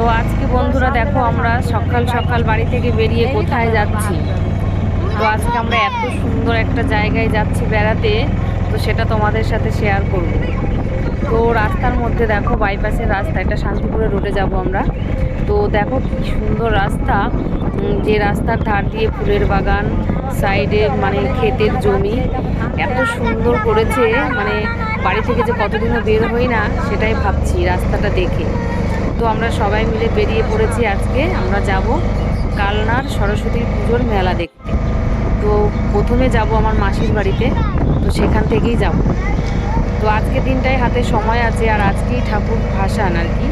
তো আজকে বন্ধুরা দেখো আমরা সকাল সকাল বাড়ি থেকে বেরিয়ে কোথায় যাচ্ছি? তো আজকে আমরা এত সুন্দর একটা জায়গায় যাচ্ছি বেড়াতে, তো সেটা তোমাদের সাথে শেয়ার করব। তো রাস্তার মধ্যে দেখো বাইপাসের রাস্তা, এটা শান্তিপুরের রোডে যাব আমরা। তো দেখো কি সুন্দর রাস্তা যে রাস্তার ধার দিয়ে ফুলের বাগান সাইডে মানে ক্ষেতের জমি, এত সুন্দর করেছে। মানে বাড়ি থেকে যে কতদিনও বের হই না, সেটাই ভাবছি রাস্তাটা দেখে। তো আমরা সবাই মিলে বেরিয়ে পড়েছি আজকে। আমরা যাব কালনার সরস্বতী পুজোর মেলা দেখতে। তো প্রথমে যাব আমার মাসির বাড়িতে, তো সেখান থেকেই যাব। তো আজকে দিনটাই হাতে সময় আছে আর আজকেই ঠাকুর ভাসান আর কি।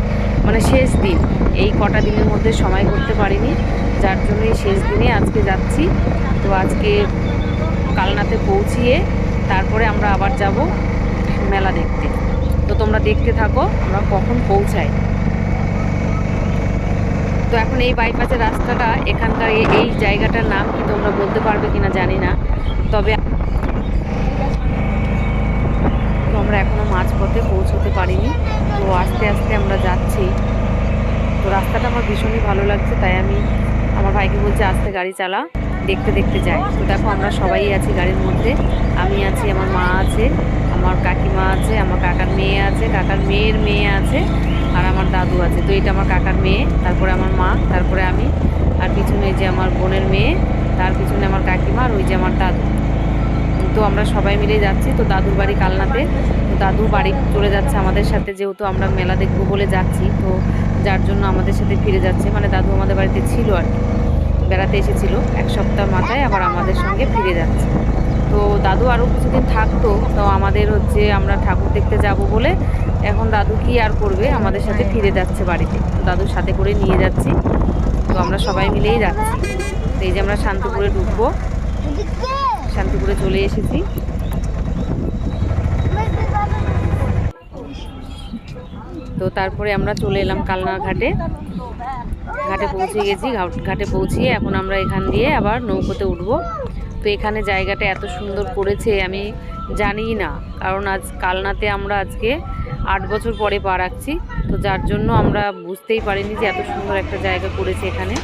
মানে শেষ দিন। এই কটা দিনের মধ্যে সময় করতে পারিনি, যার জন্য এই শেষ দিনে আজকে যাচ্ছি। তো আজকে কালনাতে পৌঁছিয়ে তারপরে আমরা আবার যাব মেলা দেখতে। তো তোমরা দেখতে থাকো, আমরা কখন পৌঁছাই। তো এখন এই বাইপাসের রাস্তাটা, এখানকার এই- জায়গাটার নাম কি তোমরা বলতে পারবে কিনা জানি না। তবে আমরা এখনও মাঝপথে পৌঁছতে পারিনি। তো আস্তে আস্তে আমরা যাচ্ছি। তো রাস্তাটা আমার ভীষণই ভালো লাগছে, তাই আমি আমার ভাইকে বলছি, আস্তে গাড়ি চালা। দেখতে দেখতে যাই। তো দেখো আমরা সবাই আছি গাড়ির মধ্যে। আমি আছি, আমার মা আছে, আমার কাকিমা আছে, আমার কাকার মেয়ে আছে, কাকার মেয়ের মেয়ে আছে। আর আমার দাদু আছে। তো এটা আমার কাকার মেয়ে, তারপরে আমার মা, তারপরে আমি, আর পিছনে যে আমার বোনের মেয়ে, তার পিছনে আমার কাকিমা আর ওই যে আমার দাদু। তো আমরা সবাই মিলে যাচ্ছি, তো দাদুর বাড়ি কালনাতে। তো দাদু বাড়ি চলে যাচ্ছে আমাদের সাথে, যেহেতু আমরা মেলা দেখব বলে যাচ্ছি, তো যার জন্য আমাদের সাথে ফিরে যাচ্ছে। মানে দাদু আমাদের বাড়িতে ছিল আর কি। বেড়াতে এসেছিল, এক সপ্তাহ মাথায় আবার আমাদের সঙ্গে ফিরে যাচ্ছে। তো দাদু আরও কিছুদিন থাকতো তো আমাদের হচ্ছে আমরা ঠাকুর দেখতে যাব বলে এখন দাদু কি আর করবে? আমাদের সাথে ফিরে যাচ্ছে বাড়িতে। তো দাদুর সাথে করে নিয়ে যাচ্ছি। তো আমরা সবাই মিলেই যাচ্ছি। তো এই যে আমরা শান্তিপুরে ঢুকবো। শান্তিপুরে চলে এসেছি। তো তারপরে আমরা চলে এলাম কালনার ঘাটে। ঘাটে পৌঁছে গেছি। ঘাটে পৌঁছিয়ে এখন আমরা এখান দিয়ে আবার নৌকোতে উঠবো। তো এখানে জায়গাটা এত সুন্দর করেছে, আমি জানি না। কারণ আজ কালনাতে আমরা আজকে আট বছর পরে পা রাখছি, তো যার জন্য আমরা বুঝতেই পারিনি যে এত সুন্দর একটা জায়গা করেছে এখানে।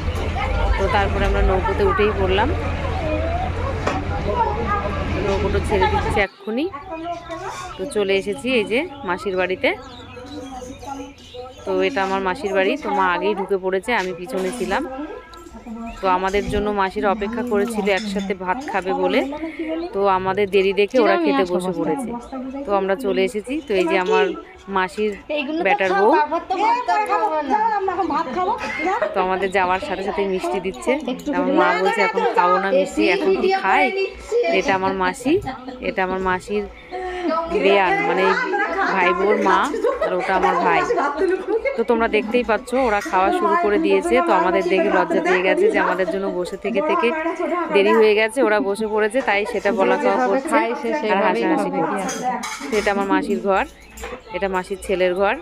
তো তারপরে আমরা নৌকোতে উঠেই পড়লাম। নৌকোটা ছেড়ে দিচ্ছে এক্ষুনি। তো চলে এসেছি এই যে মাসির বাড়িতে। তো এটা আমার মাসির বাড়ি, তো মা আগেই ঢুকে পড়েছে, আমি পিছনে ছিলাম। তো আমাদের জন্য মাসির অপেক্ষা করেছিল একসাথে ভাত খাবে বলে। তো আমাদের দেরি দেখে ওরা খেতে বসে পড়েছে। তো আমরা চলে এসেছি। তো এই যে আমার মাসির ব্যাটার বউ। তো আমাদের যাওয়ার সাথে সাথে মিষ্টি দিচ্ছে। আমার মা বলছে এখন খাব না মিষ্টি এখন কি খাই এটা আমার মাসি এটা আমার মাসির বেয়ান মানে ভাই বোর মা। আর ওটা আমার ভাই। তো তোমরা দেখতেই পাচ্ছ ওরা খাওয়া শুরু করে দিয়েছে। তো আমাদের দেখে লজ্জা দিয়ে গেছে যে আমাদের জন্য বসে থেকে থেকে দেরি হয়ে গেছে ওরা বসে পড়েছে তাই সেটা বলা করছে আর হাসাহাসি করছে। এটা আমার মাসির ঘর এটা মাসির ছেলের ঘর।